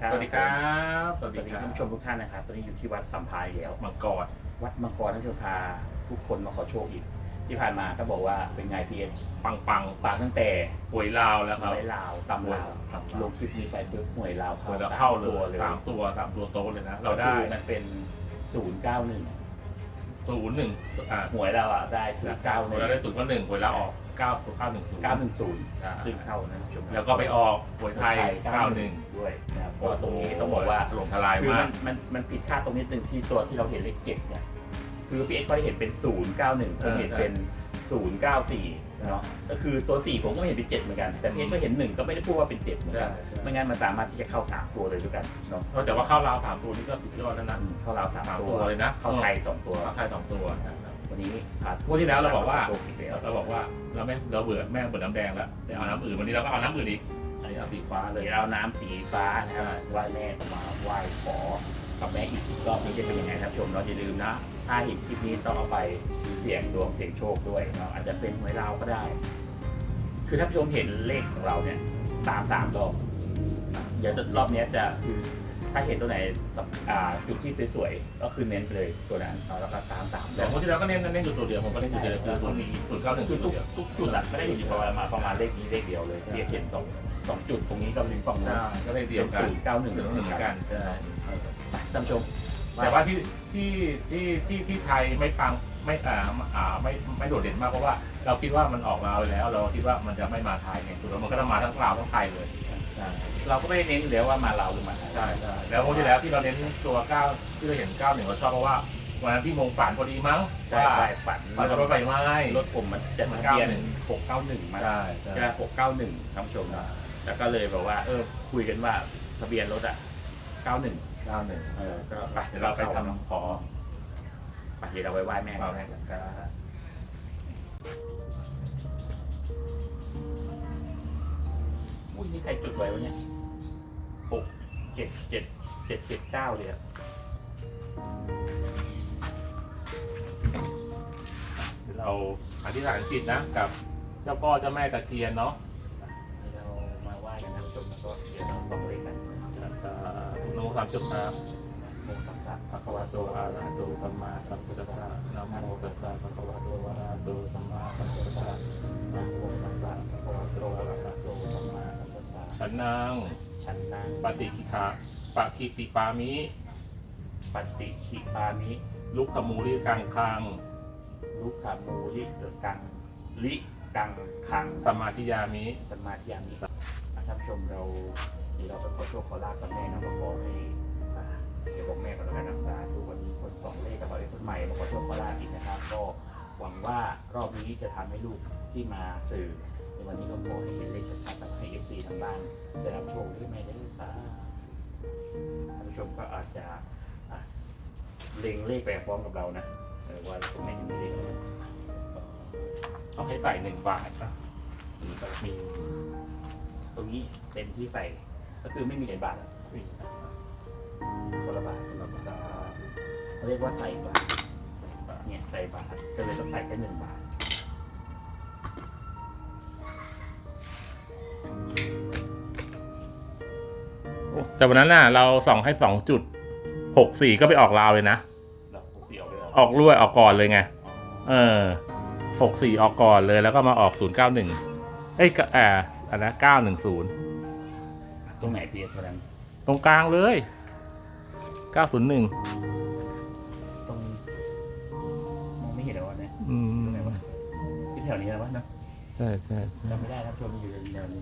ครับสวัสดีครับ สวัสดีท่านผู้ชมทุกท่านนะครับ ตอนนี้อยู่ที่วัดสัมพายแล้วมังกรวัดมังกรท่านผู้ชมพาทุกคนมาขอโชคอีก ที่ผ่านมาต้องบอกว่าเป็นไงพีเอสปังปังปากตั้งแต่หวยลาวแล้วครับหวยลาวตำลาวตำลาวลงคลิปนี้ไปปุ๊บหวยลาวหเข้าวยแล้วเข้าเลตัวยเลยสามตัวสามตัวโต๊ะเลยนะ เราเราได้ได้มันเป็นศูนย์เก้าหนึ่งศูนย์หนึ่งอ่าหวยเราอะได้ศูนย์เก้าหนึ่งเราได้ศูนย์ก็หนึ่งหวยแล้วออก เก้าศูนย์เก้าหนึ่งศูนย์เก้าหนึ่งศูนย์อ่าซึ่งเข้านะท่านผู้ชมแล้วก็ไปออกหวยไทยเก้าหนึ่งด้วยนะครับก็ตรงนี้ต้องบอกว่าหลงทลายคือมามัก นมันมันผิดคาดตรงนิดนึงที่ตัวที่เราเห็นเลขเจ็ดเนี่ยคือพีเอสก็ได้เห็นเป็นศูนย์เก้าหนึ่งผมเห็นเป็นศูนย์เก้าสี่เนาะก็คือตัวสี่ผมก็เห็นเป็นเจ็ดเหมือนกันแต่พีเอสก็เห็นหนึ่งก็ไม่ได้พูดว่าเป็นเจ็ดเหมือนใช่กันไม่งั้นมันสามารถที่จะเข้าสามตัวเลยด้วยกันเนาะแต่ว่าเข้าลาวสามตัวนี่ก็สุดยอดแล้วนะอืมเข้าเราวสามสามตัตัววเลยนะเข้าไทยสองตัวเข้าไทยสองตัวนะ ครับวันนี้พาวันที่แล้วเราบอกว่าโชคอีกแล้วเราบอกว่าเราไม่เราเบื่อแม่เบื่อน้ำแดงแล้วแต่เอาน้ำอื่นวันนี้เราก็เอาน้ำอื่นอีกอันนี้เอาสีฟ้าเลยเดี๋ยวเอาน้ำสีฟ้านะครับใช่ไหว้แม่มาไหว้ขอกับแม่อีกรอบนี้จะเป็นยังไงครับชมเราอย่าลืมนะ ถ้าเห็นคลิปนี้ต้องเอาไปเสี่ยงดวงเสี่ยงโชคด้วยเนาะอาจจะเป็นหวยเราวก็ได้ คือท่านผู้ชมเห็นเลขของเราเนี่ยตามสามรอบเดี๋ยวรอบเนี้ยจะคือ ถ้าเห็นตัวไหนอ่าจุดที่สวยๆ ก็คือเน้นไปเลยตัวนั้นเนาะแล้วก็ตามสามรแต่อบวันที่แล้วก็เน้นเน้นอยู่ตัวเดียวผมก็เน้นอยู่ตัวเดียวคือศูนย์ศูนย์เก้าหนึ่งคืคืออทุตัวกเดียวทุกจุดอะไม่ได้อยู่ประมาณประมาณเลขนี้เลขเดียวเลยเรียกเห็นสองสองจุดตรงนี้ก็ริมฝั่งนู้นใช่ก็เลยเดียวกันศูนย์เก้าหนึ่งเหมือนกันใช่ท่านผู้ชม แต่ว่าที่ที่ที่ที่ที่ไทยไม่ปังไม่อ่าอ่าไม่ไม่โดดเด่นมากเพราะว่า เราคิดว่ามันออกลาวไปแล้ว เราคิดว่ามันจะไม่มาไทยไงสุดแล้วมันก็จะมาทั้งลาวทั้งไทยเลยใช่ เราก็ไม่ได้เน้นอยู่แล้วว่ามาเราวหรือมาไทยใช่ใช่แล้ววันที่แล้วที่เราเน้นตัวเก้าที่เราเห็นเก้าหนึ่งเราชอบเพราะว่าวันนั้นที่มงฝันพอดีมั้งใช่ว่าใช่ฝันฝันจะรถไฟไหม้รถผมมันจะมัทะนเบียน91หกเก้าหนึ่งมาใช่ใช่ใช่หกเก้าหนึ่งท่านผู้ชมนะแล้วก็เลยบอกว่า เออคุยกันว่าทะเบียนรถอะเก้าหนึ่งเก้าหนึ่งเออก็ไปเดี๋เดี๋ยยววเราเราไปไปทำทำขอไปเดี๋ยวเราไปไหว้แม่เอาให้กัน อุ้ยนี่ใครจุดไว้วะเนี่ยหกเจ็ดเจ็ดเจ็ดเจ็ดเก้าเลยอะเราอธิษฐานจิตนะกับเจ้าพ่อเจ้าแม่ตะเคียนเนาะเรามาไหว้กันนผู้ชมแล้วก็เดี๋ยวเราต้องเลขกันทุกนโมสามจุดครับโมตัสสะภะคะวะโตอะระหะโตสัมมาสัมพุทธัสสะนะโมตัสสะภะคะวะโตอะระหะโตสัมมาสัมพุทธัสสะนะโมตัสสะภะคะวะโตอะระหะโตสัมมาสัมพุทธัสสะ ฉันนางฉันนางปฏิคิขะปะคิติปามิ ปฏิขิปามิลุกขมูลิกังคัง ลุกขามูลิกังลิกังคังสมมาธิยามิสมาธิยามิท่านผู้ชมเราเดี๋ยวเราไปขอโชคขอลาบกับแม่นะมาขอให้อ่าเดี๋ยวบอกแม่ก่อนแล้วกันรักษาทุกวันนี้คนสองเลขกับเราเลขคนใหม่มาขอโชคขอลาบอีกนะครับ ก็หวังว่ารอบนี้จะทำให้ลูกที่มาสื่อ ในวันนี้ก็ขอให้เห็นเลขชัดๆแล้วให้เอฟซีทางบ้านได้รับโชคด้วยแม่ได้ลูกสาท่านผู้ชมก็อาจจะเล็งเลขไปพร้อมกับเรานะเออว่าคุณแม่ยังมีเลขอะไรต้องให้ใส่หนึ่งบาทนะมีก็มีตรงนี้เป็นที่ใส่ก็คือไม่มีเหรียญบาทอะคนละบาทคนละบาทเขาเรียกว่าใส่บาทเนี่ยใส่บาทก็เลยต้องใส่แค่หนึ่งบาท แต่วันนั้นน่ะ เราส่องให้สองจุดหกสี่ก็ไปออกลาวเลยนะเราปกติออกเลยเหรออกรวยออกก่อนเลยไง เออหกสี่ออกก่อนเลยแล้วก็มาออกศูนย์เก้าหนึ่งเอ้ยก็แอบอันนะเก้าหนึ่งศูนย์ตรงไหนเพียร์เท่านั้นตรงกลางเลยเก้าศูนย์หนึ่งตรงมองไม่เห็นแล้ววะเนี่ยอืมตรงไหนวะที่แถวนี้นะวะเนอะใช่ใช่ใช่จำไม่ได้ครับชมอยู่แนวนี้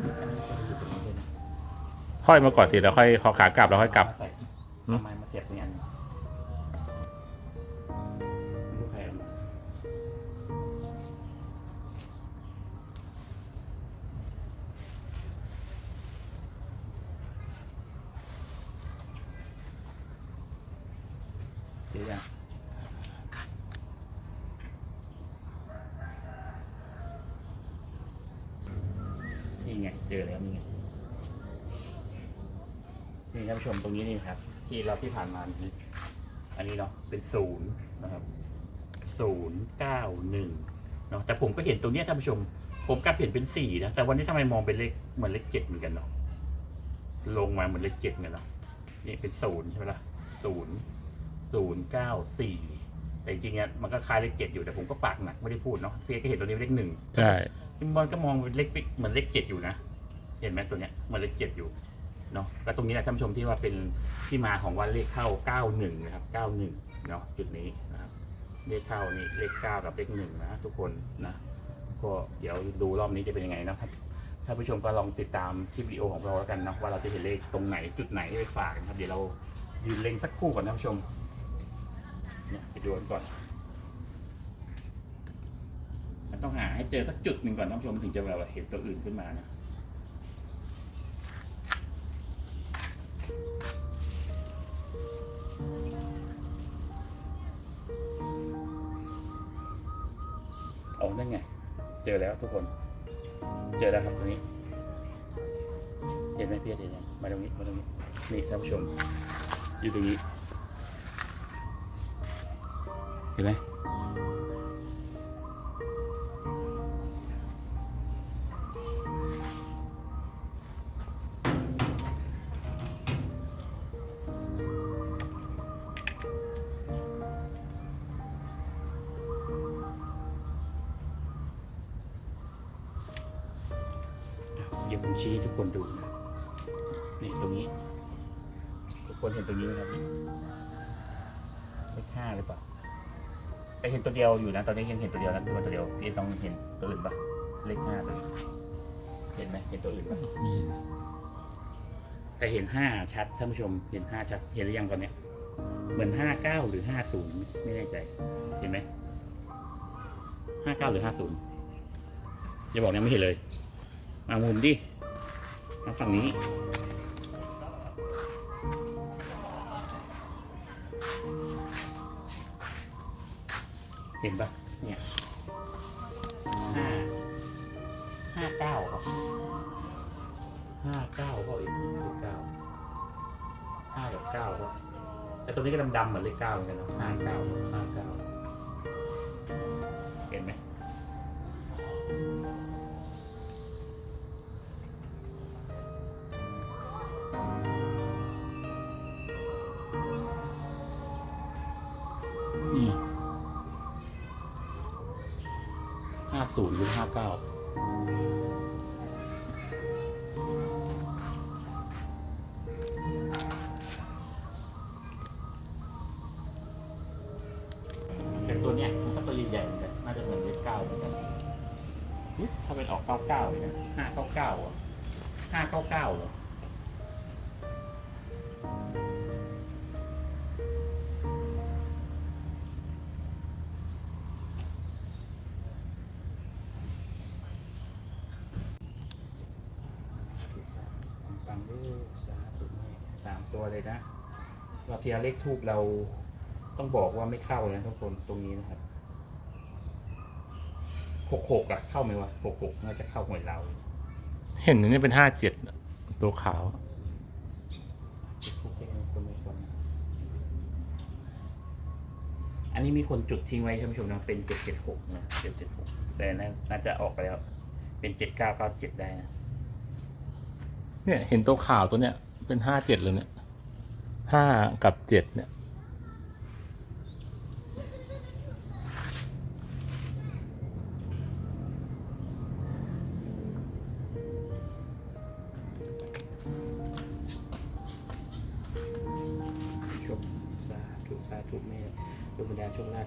เลยอันนี้ชมอยู่ตรงนี้เลยนะค่อยมาก่อนสิแล้วค่อยขอขากลับแล้วค่อยกลับใส่หืมทำไมมาเสียบตรงนี้อันนี้ไท่านผู้ชมตรงนี้นี่ครับ ที่เราที่ผ่านมานี้อันนี้เนาะเป็นศูนย์นะครับศูนย์เก้าหนึ่งเนาะแต่ผมก็เห็นตรงเนี้ยท่านผู้ชม ผมกลับเห็นเป็นสี่นะแต่วันนี้ทำไมมองเป็นเลขเหมือนเลขเจ็ดเหมือนกันเนาะลงมาเหมือนเลขเจ็ดเหมือนกันเนาะนี่เป็นศูนย์ใช่ไหมล่ะศูนย์ศูนย์เก้าสี่แต่จริงๆเนี่ยมันก็คล้ายเลขเจ็ดอยู่แต่ผมก็ปากหนักไม่ได้พูดเนาะเพียงก็เห็นตัวนี้เป็นเลขหนึ่งใช่มันก็มองเป็นเลขเหมือนเลขเจ็ดอยู่นะเห็นไหมตัวเนี้ยเหมือนเลขเจ็ดอยู่ เนาะแล้วตรงนี้นะท่านผู้ชมที่ว่าเป็นที่มาของว่าเลขเข้าเก้าหนึ่งนะครับเก้าหนึ่งเนาะจุดนี้นะครับเลขเข้านี่เลขเก้ากับเลขหนึ่งนะทุกคนนะก็เดี๋ยวดูรอบนี้จะเป็นยังไงนะครับท่านผู้ชมก็ลองติดตามคลิปวิดีโอของเราแล้วกันนะว่าเราจะเห็นเลขตรงไหนจุดไหนไปฝากนะครับเดี๋ยวเรายืนเล็งสักคู่ก่อนท่านผู้ชมเนี่ยไปดูกันก่อนมันต้องหาให้เจอสักจุดหนึ่งก่อนท่านผู้ชมถึงจะแบบเห็นตัวอื่นขึ้นมานะ ได้ไง เจอแล้วทุกคน เจอแล้วครับตรงนี้ เห็นไหมพี่เห็นไหมมาตรงนี้มาตรงนี้นี่ท่านผู้ชมอยู่ตรงนี้ เห็นไหม เห็นตัวเดียวอยู่นะ ตอนนี้เห็นเห็นตัวเดียวนะตัวตัวเดียวพี่ต้องเห็นตัวอื่นปะเลขห้าตัวนี้เห็นไหมเห็นตัวอื่นปะแต่เห็นห้าชัดท่านผู้ชม เห็นห้าชัด เห็นหรือยังตอนเนี้ยเหมือนห้าเก้าหรือห้าศูนย์ไม่แน่ใจ เห็นไหมห้าเก้าหรือห้าศูนย์อย่าบอกยังไม่เห็นเลย มามุมดิมาฝั่งนี้ ห็นปะเนี่ยห้าห้าเก้าครับห้าเก้าก็อีกเลขเก้าห้ากับเก้าก็แต่ตรงนี้ก็ดำๆเหมือนเลขเก้าเหมือนกันนะห้าเก้าห้าเก้า อออกเก้าเก้าเลยนะห้าเก้าเก้าอะห้าเก้าเก้าเหรอฟังด้วยสาธุแม่สามตัวเลยนะเราเทียเลขทูบเราต้องบอกว่าไม่เข้านะทุกคนตรงนี้นะครับ หกหกอะเข้าไหมวะหกหกน่าจะเข้าหวยเราเห็นอันนี้เป็นห้าเจ็ดตัวขาวทุกเลขมงคลมงคลนะอันนี้มีคนจุดทิ้งไว้ท่านผู้ชมนะเป็นเจ็ดเจ็ดหกนะเจ็ดเจ็ดหกแต่น่าน่าจะออกไปแล้ว เป็นเจ็ดเก้าเก้าเจ็ดได้นะเนี่ยเห็นตัวขาวตัวเนี้ยเป็นห้าเจ็ดเลยเนี่ยห้ากับเจ็ดเนี่ย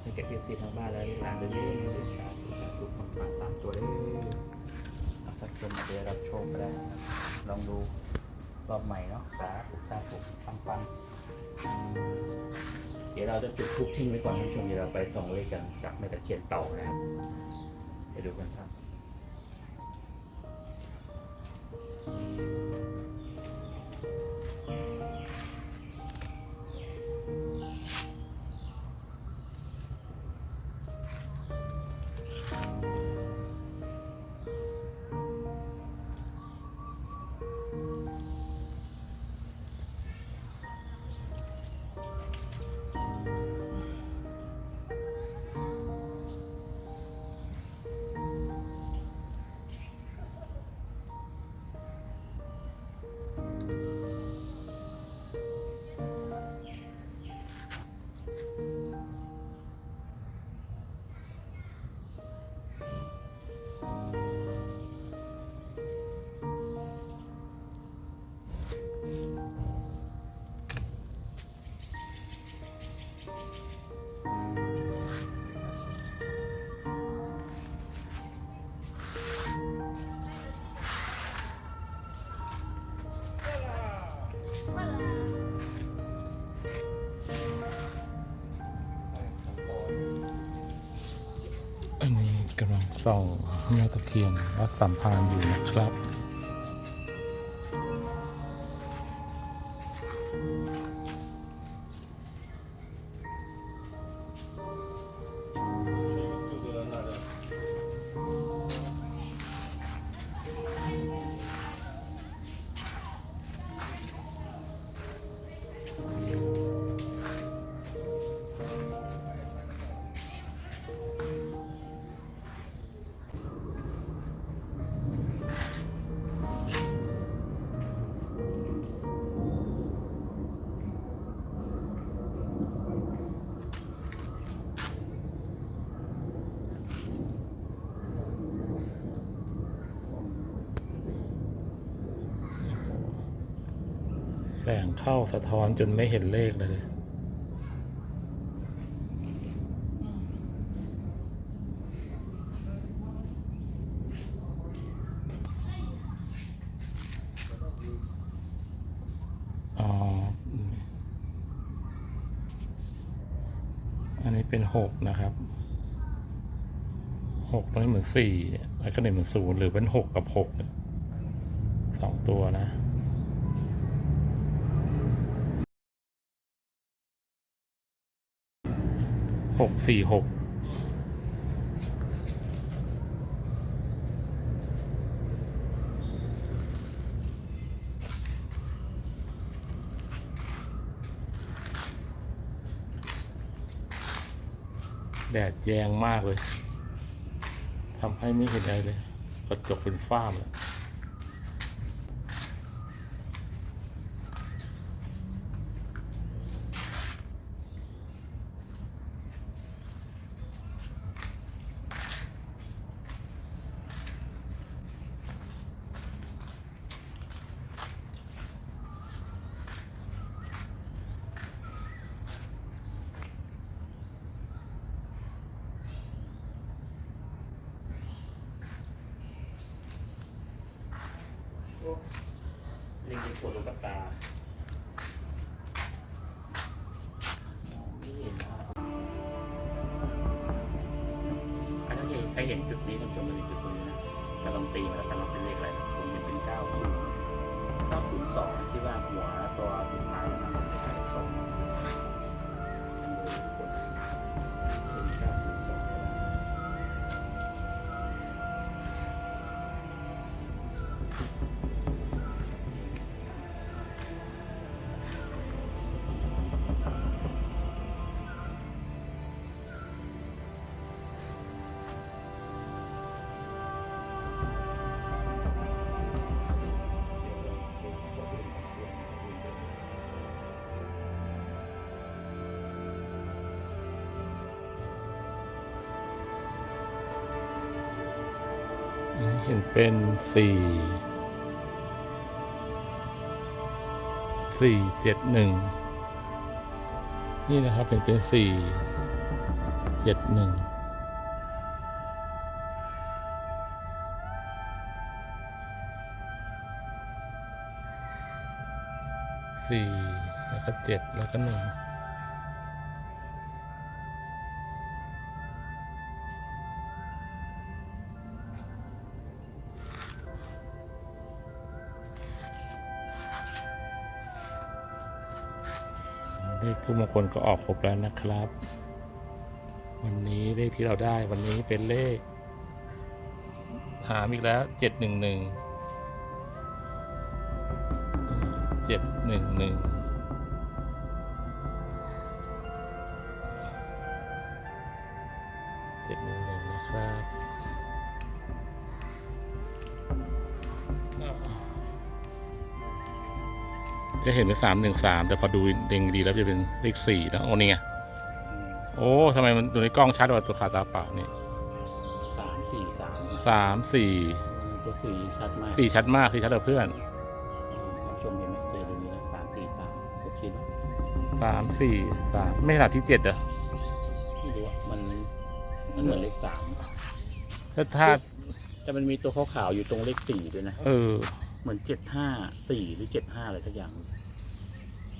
ให้แก่เอฟซีทางบ้านและลูกหลานเดินเลยสาธุสาธุคนผ่านตามตัวเลยถ้าชมได้รับชมก็ได้นลองดูรอบใหม่เนาะสาธุสาธุปังปังเดี๋ยวเราจะจุดทุกทิ้งไว้ก่อนท่านผู้ชมเดี๋ยวเราไปส่องเลขกันจากแม่ตะเคียนเต่านะครับไปดูกันครับ กำลังส่องแม่ตะเคียนวัดสัมพานอยู่นะครับ งเข้าสะท้อนจนไม่เห็นเลขเลย อ๋อ อันนี้เป็นหกนะครับหกตรงนี้เหมือนสี่แล้วก็หนึ่งเหมือนศูนย์หรือเป็นหกกับหกสองตัวนะ หกสี่หกแดดแยงมากเลยทำให้ไม่เห็นอะไรเลย กระจกเป็นฝ้าเลย เล็งเป็นขวดลูกกระตาไม่เห็นนะอันนี้ใครเห็นจุดนี้ท่านผู้ชมเป็นจุดตรงนี้นะจะลองตีมาแล้วกันว่าเป็นเลขอะไรผมเห็นเป็นเก้าศูนย์เก้าศูนย์สองที่ว่าหัวตัวสุดท้าย เห็นเป็นสี่สี่เจ็ดหนึ่งนี่นะครับเป็นเป็นสี่เจ็ดหนึ่งสี่แล้วก็เจ็ดแล้วก็หนึ่ง เลขทุกมงคลก็ออกครบแล้วนะครับ วันนี้เลขที่เราได้วันนี้เป็นเลข หามอีกแล้วเจ็ดหนึ่งหนึ่งเจ็ดหนึ่งหนึ่ง จะเห็นเป็นสามหนึ่งสามแต่พอดูเด้งดีแล้วจะเป็นเลขสี่นะโอ้นี่ไงโอ้ทำไมมันดูในกล้องชัดกว่าตัวขาตาเปล่านี่สามสี่สามสามสี่ตัวสี่ชัดมากสี่ชัดมากสี่ชัดกว่าเพื่อนท่านผู้ชมเห็นไหมเจอตรงนี้นะสามสี่สามโอเคนะสามสี่สามไม่ขนาดที่เจ็ดเหรอไม่รู้อะมันมันเหมือนเลขสามถ้าถ้าแต่มันมีตัวขาวๆอยู่ตรงเลขสี่ด้วยนะ เออ เหมือนเจ็ดห้าสี่หรือเจ็ดห้าอะไรสักอย่างเ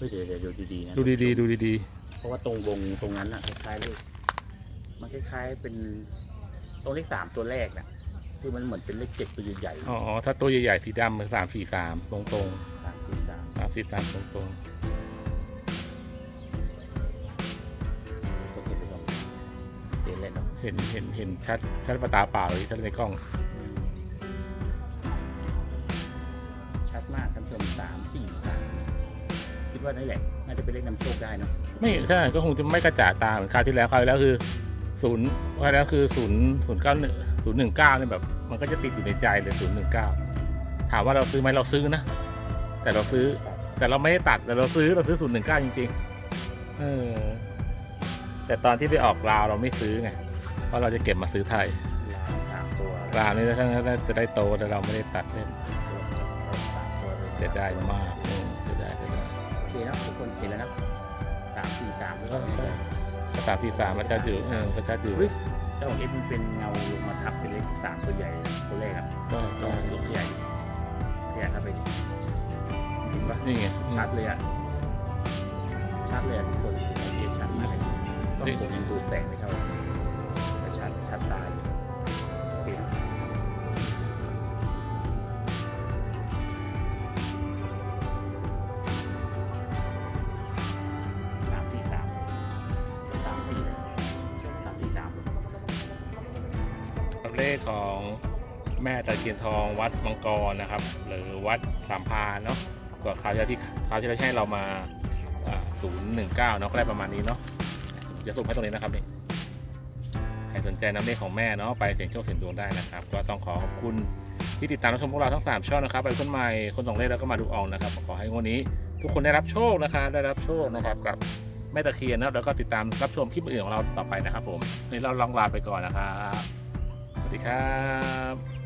ฮ้ยเดี๋ยวเดี๋ยวดูดีๆนะดูดีๆ ดูดีเพราะว่าตรงวงตรงนั้นอะคล้ายๆเลขมันคล้ายๆเป็นตรงเลขสามตัวแรกนะคือมันเหมือนเป็นเลขเจ็ดตัวใหญ่อ๋อถ้าตัวใหญ่ๆสีดำมันสามสี่สามตรงตรงๆสามสี่สามสามสี่สามตรงตรงก็เห็นไปก่อนเห็นเลยเนาะ ๆเห็นเห็นเห็นชัดชัดประตาเปล่าเลยชัดในกล้อง ดว่านี่แหละน่าจะเป็นเลขนำโชคได้เนาะไม่ใช่ก็คงจะไม่กระจ่าตาเหมือนคราวที่แล้วคราวที่แล้วคือศูนย์คราวที่แล้วคือศูนย์ศูนย์เก้าหนึ่งศูนย์หนึ่งเก้าเนี่ยแบบ มันก็จะติดอยู่ในใจเลยศูนย์หนึ่งเก้าถามว่าเราซื้อไหมเราซื้อนะ แต่เราซื้อ แต่เราไม่ได้ตัดแต่เราซื้อเราซื้อศูนย์หนึ่งเก้าจริงๆเออแต่ตอนที่ไปออกลาวเราไม่ซื้อไงเพราะเราจะเก็บมาซื้อไทยลาวสามตัวลาวนี่ถ้าจะได้โตแต่เราไม่ได้ตัดเล่นสามตัวลเสียดายมาก เคนะทุกคนเห็นแล้วนะสามสี่สามแล้วก็ใช่ภาษาที่สามประชาจือเออประชาจือเฮ้ยเจ้าของเอฟมันเป็นเงาลงมาทับเป็นเลขสามตัวใหญ่ตัวแรกอะใช่ลใช่องลูกใหญ่ใหญ่เข้าไปดิเห็นปะนี่ไงชัดเลยอะชัดเลยอะทุกคนเอฟชัดมากเลยต้องผมยังดูแสงไม่เท่าแต่ เคียนทองวัดมังกรนะครับ หรือวัดสามพานเนาะก็คราวที่ที่คราวที่เราให้เรามาศูนย์หนึ่งเก้าเนาะก็ได้ประมาณนี้เนาะจะสุ่มให้ตรงนี้นะครับนี่ใครสนใจน้ำเลขของแม่เนาะไปเสี่ยงโชคเสี่ยงดวงได้นะครับ ก็ต้องขอขอบคุณที่ติดตามรับชมพวกเราทั้ง 3 ช่องนะครับ ไปคนใหม่คนสองเลขแล้วก็มาดูอองนะครับ ขอให้วดนี้ ทุกคนได้รับโชคนะครับได้รับโชคนะครับกับแม่ตะเคียนนะครับแล้วก็ติดตามรับชมคลิปอื่นของเราต่อไปนะครับผมนนี้เราลองลาไปก่อนนะครับสวัสดีครับ